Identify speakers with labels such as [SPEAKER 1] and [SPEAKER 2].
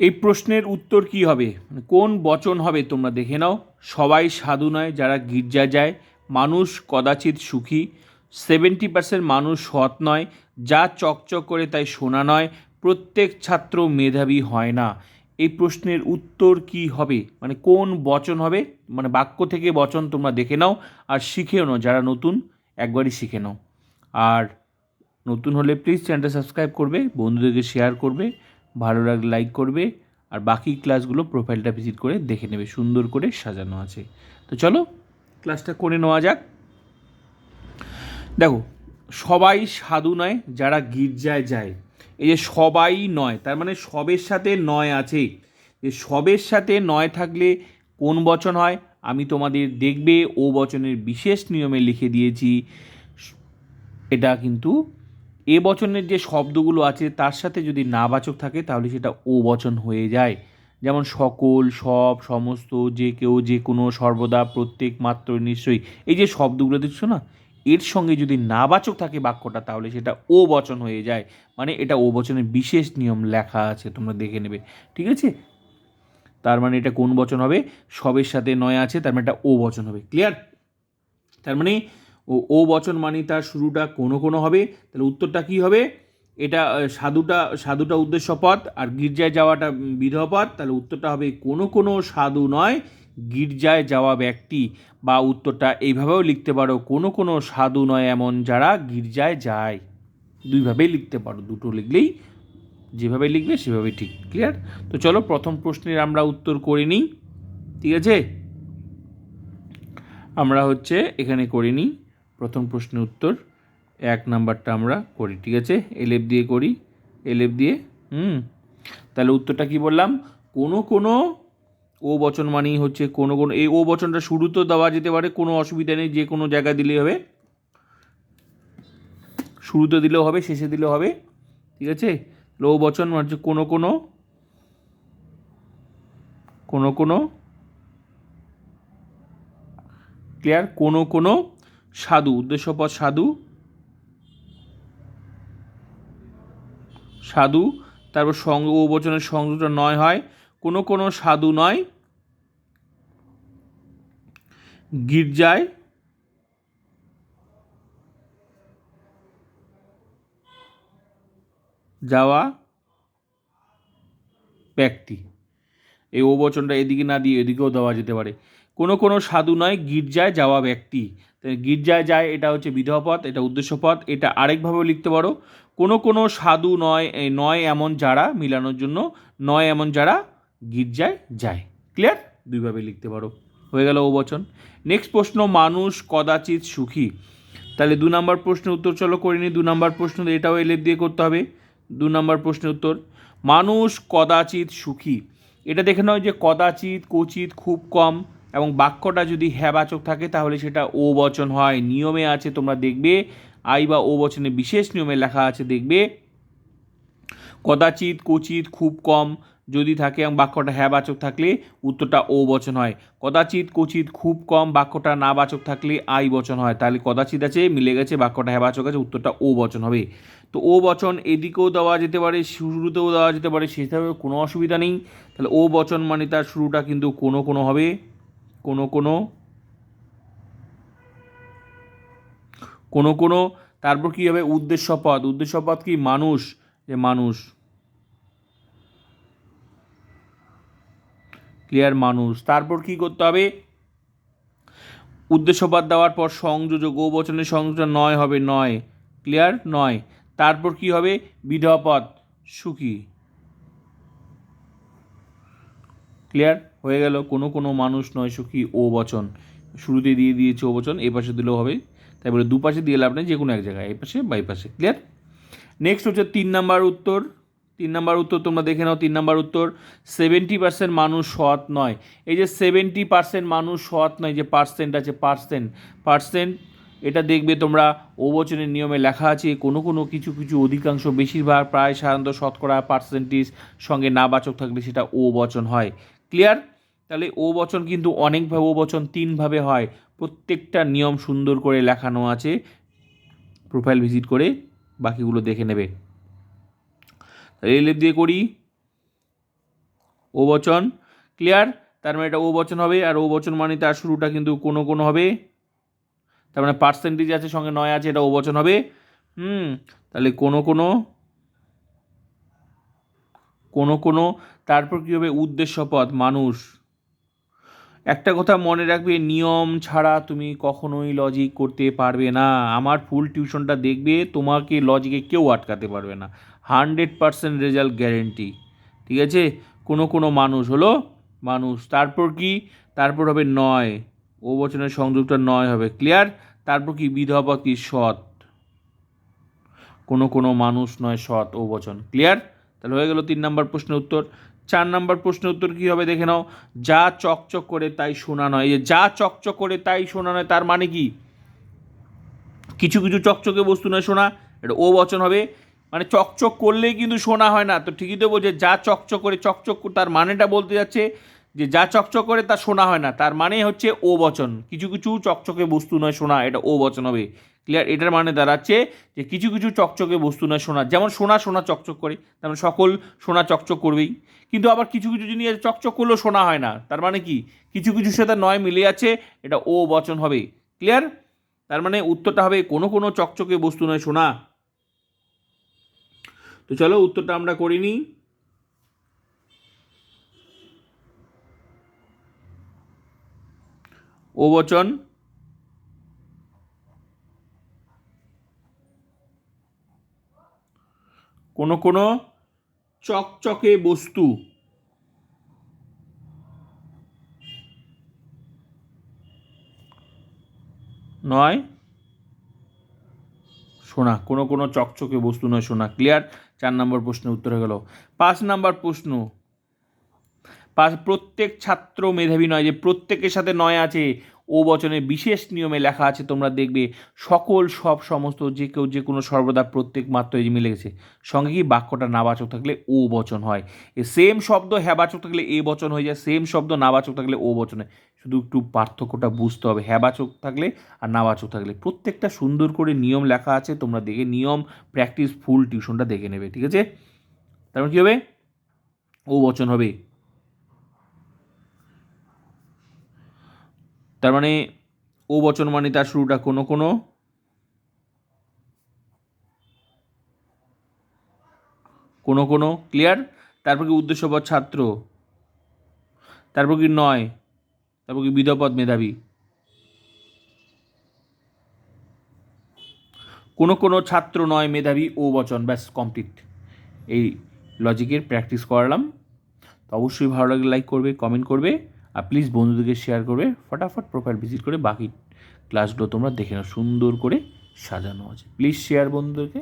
[SPEAKER 1] এই প্রশ্নের উত্তর কি হবে? মানে কোন বচন হবে তোমরা দেখে নাও। সবাই সাধু নয়, যারা গির্জা যায়, মানুষ কদাচিৎ সুখী। সেভেন্টি পার্সেন্ট মানুষ সৎ নয়, যা চকচক করে তাই শোনা নয়। প্রত্যেক ছাত্র মেধাবী হয় না। এই প্রশ্নের উত্তর কি হবে? মানে কোন বচন হবে? মানে বাক্য থেকে বচন তোমরা দেখে নাও আর শিখেও নাও, যারা নতুন, একবারই শিখে নাও। আর নতুন হলে প্লিজ চ্যানেলটা সাবস্ক্রাইব করবে, বন্ধুদেরকে শেয়ার করবে। ভালো লাগলে লাইক করবে আর বাকি ক্লাসগুলো প্রোফাইলটা ভিজিট করে দেখে নেবে, সুন্দর করে সাজানো আছে। তো চলো ক্লাসটা করে নেওয়া যাক। দেখো, সবাই সাধু নয়, যারা গির্জায় যায়। এই যে সবাই নয়, তার মানে সবের সাথে নয় আছে। যে সবের সাথে নয় থাকলে কোন বচন হয়? আমি তোমাদের দেখবে, ও বচনের বিশেষ নিয়মে লিখে দিয়েছি। এটা কিন্তু এ বচনের যে শব্দগুলো আছে, তার সাথে যদি নাবাচক থাকে, তাহলে সেটা ও বচন হয়ে যায়। যেমন সকল, সব, সমস্ত, যে কেউ, যে কোনো, সর্বদা, প্রত্যেক মাত্র, নিশ্চয়ই। এই যে শব্দগুলো দেখছ না, এর সঙ্গে যদি নাবাচক থাকে বাক্যটা, তাহলে সেটা ও বচন হয়ে যায়। মানে এটা ও বচনের বিশেষ নিয়ম লেখা আছে, তোমরা দেখে নেবে। ঠিক আছে? তার মানে এটা কোন বচন হবে? সবের সাথে নয় আছে, তার মানে এটা ও বচন হবে। ক্লিয়ার তার মানে ও ও বচন মানে তার শুরুটা কোনো কোনো হবে। তাহলে উত্তরটা কি হবে? এটা সাধুটা সাধুটা উদ্দেশ্য পদ আর গির্জায় যাওয়াটা পদ তাহলে উত্তরটা হবে কোনো কোনো সাধু নয়, গির্জায় যাওয়া ব্যক্তি। বা উত্তরটা এইভাবেও লিখতে পারো, কোনো কোনো সাধু নয় এমন যারা গির্জায় যায়। দুইভাবেই লিখতে পারো, দুটো লিখলেই যেভাবে লিখবে সেভাবেই ঠিক ক্লিয়ার তো চলো প্রথম প্রশ্নের আমরা উত্তর করে নিই, ঠিক আছে? আমরা হচ্ছে এখানে করে নিই। প্রথম প্রশ্নের উত্তর, এক নাম্বারটা আমরা করি, ঠিক আছে? এলেফ দিয়ে করি এলেফ দিয়ে, হুম? তাহলে উত্তরটা কি বললাম? কোনো কোনো ও বচন মানেই হচ্ছে কোনো কোনো, এই ও বচনটা শুরুতেও দেওয়া যেতে পারে, কোনো অসুবিধা নেই, যে কোনো জায়গায় দিলেই হবে। শুরুতে দিলেও হবে, শেষে দিলেও হবে, ঠিক আছে? লো বচন মানে হচ্ছে কোনো কোনো কোনো কোনো ক্লিয়ার কোনো কোনো সাধু উদ্দেশ্যপদ সাধু। সাধু, তারপর সং ও বচনের সংযুক্ত নয় হয়। কোনো কোনো সাধু নয়। গির্জায় যাওয়া ব্যক্তি। এই ও বচনটা এদিকে না দিয়ে এদিকেও দেওয়া যেতে পারে। কোনো কোনো সাধু নয়, গির্জায় যাওয়া ব্যক্তি। গির্জায় যায়, এটা হচ্ছে বিধবা পথ, এটা উদ্দেশ্য পথ, এটা আরেকভাবেও লিখতে পারো। কোনো কোনো সাধু নয় নয় এমন যারা মিলানোর জন্য, নয় এমন যারা গির্জায় যায়। ক্লিয়ার দুইভাবে লিখতে পারো। হয়ে গেল ও বচন। নেক্সট প্রশ্ন, মানুষ কদাচিৎ সুখী। তাহলে দু নম্বর প্রশ্নের উত্তর চলো করে নিই। দু নম্বর প্রশ্ন, এটাও এলেপ দিয়ে করতে হবে। দু নম্বর প্রশ্নের উত্তর, মানুষ কদাচিৎ সুখী। এটা দেখে নাও যে কদাচিৎ, কচিৎ খুব কম। এবং বাক্যটা যদি হ্যাবাচক থাকে, তাহলে সেটা ও বচন হয়। নিয়মে আছে, তোমরা দেখবে। আই বা ও বচনে বিশেষ নিয়মে লেখা আছে, দেখবে। কদাচিৎ, কচিৎ, খুব কম যদি থাকে এবং বাক্যটা হ্যাবাচক থাকলে উত্তরটা ও বচন হয়। কদাচিৎ, কচিৎ, খুব কম বাক্যটা না বাচক থাকলে আই বচন হয়। তাহলে কদাচিৎ আছে, মিলে গেছে, বাক্যটা হ্যাবাচক আছে, উত্তরটা ও বচন হবে। তো ও বচন এদিকেও দেওয়া যেতে পারে, শুরুতেও দেওয়া যেতে পারে সেটাও কোনো অসুবিধা নেই। তাহলে ও বচন মানে তার শুরুটা কিন্তু কোনো কোনো হবে। কোনো কোনো কোনো কোনো, তারপর কী হবে? উদ্দেশ্য পদ উদ্দেশ্য পদ কি? মানুষ। যে মানুষ। ক্লিয়ার মানুষ। তারপর কি করতে হবে? উদ্দেশ্যপদ দেওয়ার পর সংযোজক ও বচনের সংযোজন নয় হবে নয়। ক্লিয়ার? নয়। তারপর কি হবে? বিধবা পদ সুখী। ক্লিয়ার? হয়ে গেল, কোনো কোনো মানুষ নয় সুখী, ও বচন। শুরুতে দিয়ে দিয়েছে ও বচন এ পাশে দিলেও হবে। তারপরে দুপাশে দিয়ে লাভ নেই যে কোনো এক জায়গায়, এই পাশে ক্লিয়ার নেক্সট হচ্ছে তিন নাম্বার উত্তর। তিন নাম্বার উত্তর তোমরা দেখে নাও, তিন নাম্বার উত্তর সেভেন্টি পার্সেন্ট মানুষ সৎ নয়। এই যে সেভেন্টি পার্সেন্ট মানুষ সৎ নয়, যে পার্সেন্ট আছে পার্সেন্ট পার্সেন্ট এটা দেখবে তোমরা ও বচনের নিয়মে লেখা আছে, কোনো কোনো কিছু কিছু অধিকাংশ বেশিরভাগ প্রায় সাধারণত শতকরা পার্সেন্টেজ সঙ্গে নাবাচক থাকলে সেটা ও বচন হয়। ক্লিয়ার তাহলে ও বচন কিন্তু অনেকভাবে ও বচন তিনভাবে হয়। প্রত্যেকটা নিয়ম সুন্দর করে লেখানো আছে। প্রোফাইল ভিজিট করে বাকিগুলো দেখে নেবে। এলেপ দিয়ে করি। ও বচন ক্লিয়ার তার মানে এটা ও বচন হবে, আর ও বচন মানে তার শুরুটা কিন্তু কোনো কোনো হবে। তার মানে পার্সেন্টেজ আছে, সঙ্গে নয় আছে, এটা ও বচন হবে। হুম, তাহলে কোনো কোনো কোনো কোনো, তারপর কী হবে? উদ্দেশ্য পদ মানুষ। একটা কথা মনে রাখবে, নিয়ম ছাড়া তুমি কখনোই লজিক করতে পারবে না। আমার ফুল টিউশনটা দেখবে, তোমাকে লজিকে কেউ আটকাতে পারবে না। হান্ড্রেড পারসেন্ট রেজাল্ট গ্যারেন্টি ঠিক আছে? কোনো কোনো মানুষ হলো মানুষ। তারপর কি? তারপর হবে নয়। ও বচনের সংযুক্তটা নয় হবে ক্লিয়ার তারপর কি? বিধবা কি? সৎ। কোনো কোনো মানুষ নয় সৎ ও বচন ক্লিয়ার তাহলে হয়ে গেল তিন নম্বর প্রশ্নের উত্তর। চার নম্বর প্রশ্নের উত্তর কী হবে দেখে নাও। যা চকচক করে তাই শোনা নয়। যে যা চকচক করে তাই শোনা নয়, তার মানে কি? কিছু কিছু চকচকে বস্তু নয় শোনা এটা ও বচন হবে। মানে চকচক করলেই কিন্তু শোনা হয় না। তো ঠিকই তো বলছে, যা চকচক করে চকচক তার মানেটা বলতে যাচ্ছে যে যা চকচক করে তা শোনা হয় না, তার মানে হচ্ছে ও বচন। কিছু কিছু চকচকে বস্তু নয় শোনা এটা ও বচন হবে। ক্লিয়ার এটার মানে দাঁড়াচ্ছে যে কিছু কিছু চকচকে বস্তু নয় শোনা যেমন সোনা সোনা চকচক করে, তেমন সকল সোনা চকচক করবেই। কিন্তু আবার কিছু কিছু জিনিস চকচক করলেও শোনা হয় না। তার মানে কি? কিছু কিছু সাথে নয় মিলে আছে, এটা ও বচন হবে। ক্লিয়ার তার মানে উত্তরটা হবে কোনো কোনো চকচকে বস্তু নয় শোনা তো চলো উত্তরটা আমরা করিনি। ও বচন? কোনো কোনো চকচকে বস্তু। নয়। সোনা, কোনো কোনো চকচকে বস্তু নয় সোনা। ক্লিয়ার? চার নম্বর প্রশ্নের উত্তর হয়ে গেল। পাঁচ নম্বর প্রশ্ন। প্রত্যেক ছাত্র মেধাবী নয়, যে প্রত্যেকের সাথে নয় আছে, ও বচনে বিশেষ নিয়মে লেখা আছে, তোমরা দেখবে সকল সব সমস্ত যে কেউ যে কোনো সর্বদা প্রত্যেক মাত্র এই মিলে গেছে। সঙ্গে কি বাক্যটা নাবাচক থাকলে ও বচন হয়। সেম শব্দ হ্যাবাচক থাকলে এ বচন হয়ে যায় সেম শব্দ নাবাচক থাকলে ও বচনে শুধু একটু পার্থক্যটা বুঝতে হবে হ্যাবাচক থাকলে আর নাবাচক থাকলে। প্রত্যেকটা সুন্দর করে নিয়ম লেখা আছে, তোমরা দেখে নিয়ম প্র্যাকটিস ফুল টিউশনটা দেখে নেবে, ঠিক আছে? তারপর কী হবে? ও বচন হবে। তার মানে ও বচন মানে তার শুরুটা কোনো কোনো। কোনো কোনো ক্লিয়ার তারপর কি উদ্দেশ্যপদ ছাত্র। তারপর কি নয়। তারপর কি বিধপদ মেধাবী। কোনো কোনো ছাত্র নয় মেধাবী, ও বচন, ব্যাস কমপ্লিট এই লজিকের প্র্যাকটিস করালাম। তো অবশ্যই ভালো লাগলে লাইক করবে কমেন্ট করবে। আর প্লিজ বন্ধুদেরকে শেয়ার করবে ফটাফট প্রোফাইল ভিজিট করে বাকি ক্লাসগুলো তোমরা দেখে নাও। সুন্দর করে সাজানো আছে। প্লিজ শেয়ার বন্ধুদেরকে।